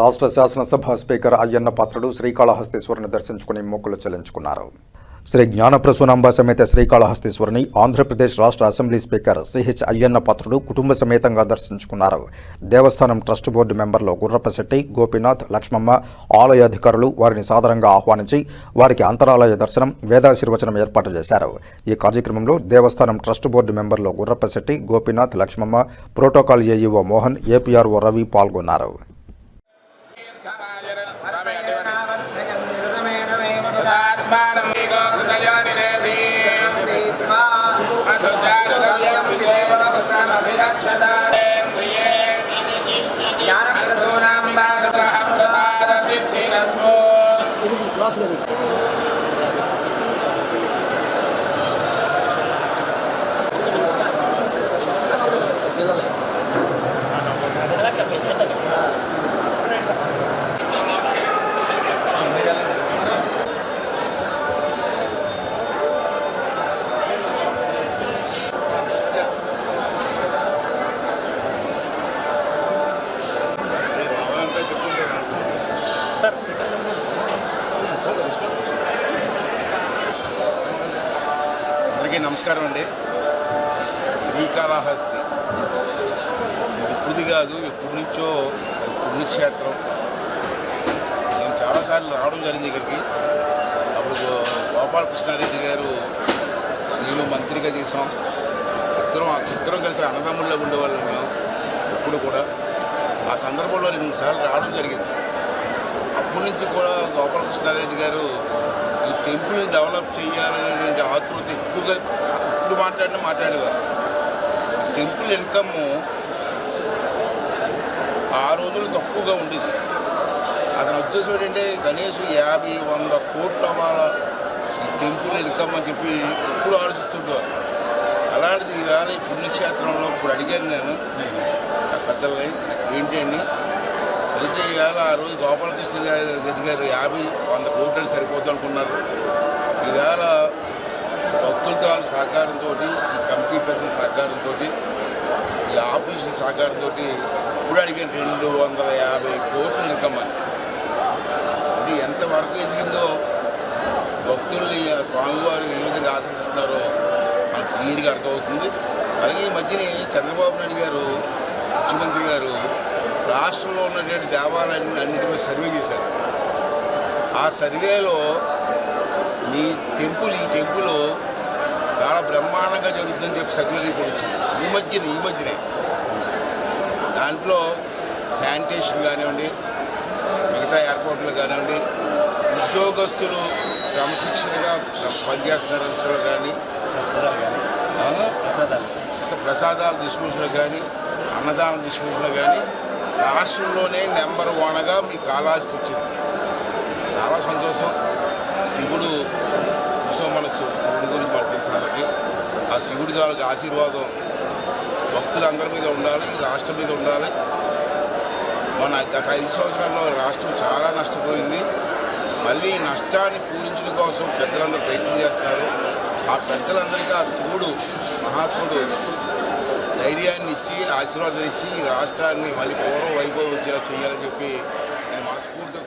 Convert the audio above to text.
రాష్ట్ర శాసనసభ స్పీకర్ అయ్యన్న పాత్రుడు శ్రీకాళహస్తీశ్వరుని దర్శించుకుని మొక్కులు చెల్లించుకున్నారు. శ్రీ జ్ఞానప్రసూనాంబ సమేత శ్రీకాళహస్తీశ్వరిని ఆంధ్రప్రదేశ్ రాష్ట్ర assembly speaker CH Ayyanna Patrudu కుటుంబ సమేతంగా దర్శించుకున్నారు. దేవస్థానం ట్రస్ట్ బోర్డు మెంబర్లు గుర్రపశెట్టి గోపీనాథ్ లక్ష్మమ్మ ఆలయ అధికారులు వారిని సాధారణంగా ఆహ్వానించి వారికి అంతరాలయ దర్శనం వేదాశీర్వచనం ఏర్పాటు చేశారు. ఈ కార్యక్రమంలో దేవస్థానం ట్రస్ట్ బోర్డు మెంబర్లు Gurrapasetti Gopinath Lakshmamma protocol AEO Mohan APRO Ravi పాల్గొన్నారు. 这里。అందరికీ నమస్కారం అండి. శ్రీకాళహస్తి. ఇది ఇప్పుడు కాదు ఎప్పటి నుంచో పుణ్యక్షేత్రం. నేను చాలాసార్లు రావడం జరిగింది ఇక్కడికి. అప్పుడు గోపాలకృష్ణారెడ్డి గారు నేను మంత్రిగా చేసాం ఇద్దరం ఇద్దరం కలిసి అన్నదమ్ముల్లో ఉండేవాళ్ళం మేము కూడా. ఆ సందర్భంలో రెండు సార్లు రావడం జరిగింది. అప్పటి నుంచి కూడా గోపాలకృష్ణారెడ్డి గారు ఈ టెంపుల్ని డెవలప్ చేయాలనేటువంటి ఆతృత ఎక్కువగా ఇప్పుడు మాట్లాడిన మాట్లాడేవారు. టెంపుల్ ఇన్కమ్ ఆ రోజులు తక్కువగా ఉండేది. అతని ఉద్దేశం ఏంటంటే కనీసం యాభై వంద కోట్ల వాళ్ళ టెంపుల్ ఇన్కమ్ అని చెప్పి ఎప్పుడు ఆలోచిస్తుంటారు అలాంటిది ఈవేళ ఈ పుణ్యక్షేత్రంలో ఇప్పుడు అడిగాను నేను. ఆ పెద్దల్ని ఏంటి అని అయితే ఈవేళ ఆ రోజు గోపాలకృష్ణ రెడ్డి గారు యాభై వంద కోట్లు సరిపోద్దు అనుకున్నారు. ఈవేళ భక్తులతో వాళ్ళ సహకారంతో ఈ కమిటీ పెద్దల సహకారంతో ఈ ఆఫీసుల సహకారంతో ఇప్పుడు అడిగిన రెండు వందల యాభై కోట్లు ఇన్కమ్ అని. అంటే ఎంతవరకు ఎదిగిందో భక్తుల్ని ఆ స్వామివారు ఏ విధంగా ఆకర్షిస్తున్నారో మనకు క్లియర్గా అర్థమవుతుంది. అలాగే ఈ మధ్యనే చంద్రబాబు నాయుడు గారు ముఖ్యమంత్రి గారు రాష్ట్రంలో ఉన్నటువంటి దేవాలయాన్ని అన్నిటి మీద సర్వే చేశారు. ఆ సర్వేలో మీ టెంపుల్ ఈ టెంపుల్ చాలా బ్రహ్మాండంగా జరుగుతుందని చెప్పి సర్వే రిపోర్ట్ వచ్చింది. ఈ మధ్యన ఈ మధ్యనే. దాంట్లో శానిటేషన్ కానివ్వండి మిగతా ఏర్పాట్లు కానివ్వండి ఉద్యోగస్తులు క్రమశిక్షణగా పనిచేస్తున్న కానీ ఆ? అసలు ప్రసాదాల డిస్ట్రిబ్యూషన్లో కానీ అన్నదానం డిస్ట్రిబ్యూషన్లో కానీ రాష్ట్రంలోనే నెంబర్ వన్గా మీ కాలాస్తి వచ్చింది. చాలా సంతోషం. శివుడు చూసాం మన శివుడి గురించి మనకు తెలిసిన వాళ్ళకి ఆ శివుడి ద్వారా ఆశీర్వాదం భక్తులందరి మీద ఉండాలి రాష్ట్రం మీద ఉండాలి. మన గత ఐదు సంవత్సరాల్లో రాష్ట్రం చాలా నష్టపోయింది. మళ్ళీ నష్టాన్ని పూరించడం కోసం పెద్దలందరూ ప్రయత్నం చేస్తున్నారు. ఆ పెద్దలందరికీ ఆ శివుడు మహాత్ముడు ధైర్యాన్ని ఇచ్చి ఆశీర్వాదం ఇచ్చి ఈ రాష్ట్రాన్ని మళ్ళీ పూర్వం వైభవం వచ్చేలా చేయాలని చెప్పి నేను మనస్ఫూర్తిగా